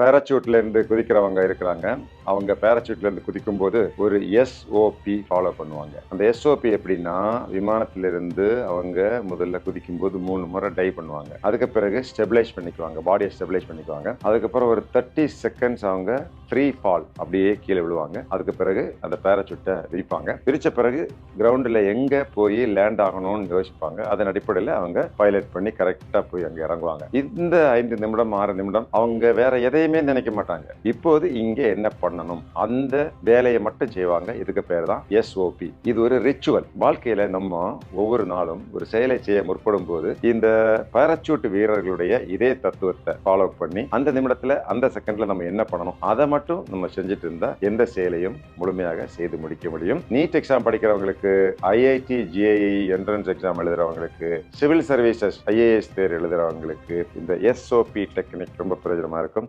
பேராச்சூட்லேருந்து குதிக்கிறவங்க இருக்கிறாங்க. அவங்க பேராச்சூட்லேருந்து குதிக்கும்போது குதிக்கும் போது ஒரு எஸ்ஓபி ஃபாலோ பண்ணுவாங்க. அந்த எஸ்ஓபி எப்படின்னா விமானத்திலிருந்து அவங்க முதல்ல குதிக்கும் போது மூணு முறை டை பண்ணுவாங்க. அதுக்கு பிறகு ஸ்டெபிளைஸ் பண்ணிக்குவாங்க. பாடியை ஸ்டெபிளைஸ் பண்ணிக்குவாங்க. அதுக்கப்புறம் ஒரு தேர்ட்டி செகண்ட்ஸ் அவங்க ஃப்ரீ ஃபால் அப்படியே கீழே விழுவாங்க. அதுக்கு பிறகு அந்த பேராசூட்டை விரிப்பாங்க. விரித்த பிறகு கிரவுண்டில் எங்கே போய் லேண்ட் ஆகணும்னு யோசிப்பாங்க. அதன் அடிப்படையில் அவங்க பைலட் பண்ணி கரெக்டாக போய் அங்கே இறங்குவாங்க. இந்த ஐந்து நிமிடம் ஆறு நிமிடம் அவங்க வேற எதையும் நினைக்க மாட்டாங்க. இப்போது இங்கே என்ன பண்ணணும்? அந்த வேலையை மட்டும் செய்வாங்க. இதுக்கு பேர் தான் எஸ்ஓபி இது ஒரு ரிச்சுவல் வாழ்க்கையில நம்ம ஒவ்வொரு நாளும் ஒரு செயலை செய்ய முற்படும் போது இந்த பாராசூட் வீரர்களுடைய இதே தத்துவத்தை ஃபாலோ பண்ணி அந்த நிமிடத்துல அந்த செகண்ட்ல நம்ம என்ன பண்ணணும்? அதை மட்டும் நம்ம செஞ்சுட்டு இருந்தா எந்த செயலையும் முழுமையாக செய்து முடிக்க முடியும். நீட் எக்ஸாம் படிக்கிறவங்களுக்கு ஐஐடி ஜிஐஇ என்ட்ரன்ஸ் எக்ஸாம் எழுதுறவங்களுக்கு சிவில் சர்வீசஸ் ஐஏஎஸ் தேர்வு எழுதுறவங்களுக்கு இந்த எஸ்ஓபி டெக்னிக் ரொம்ப பிரயோஜனமா இருக்கும்.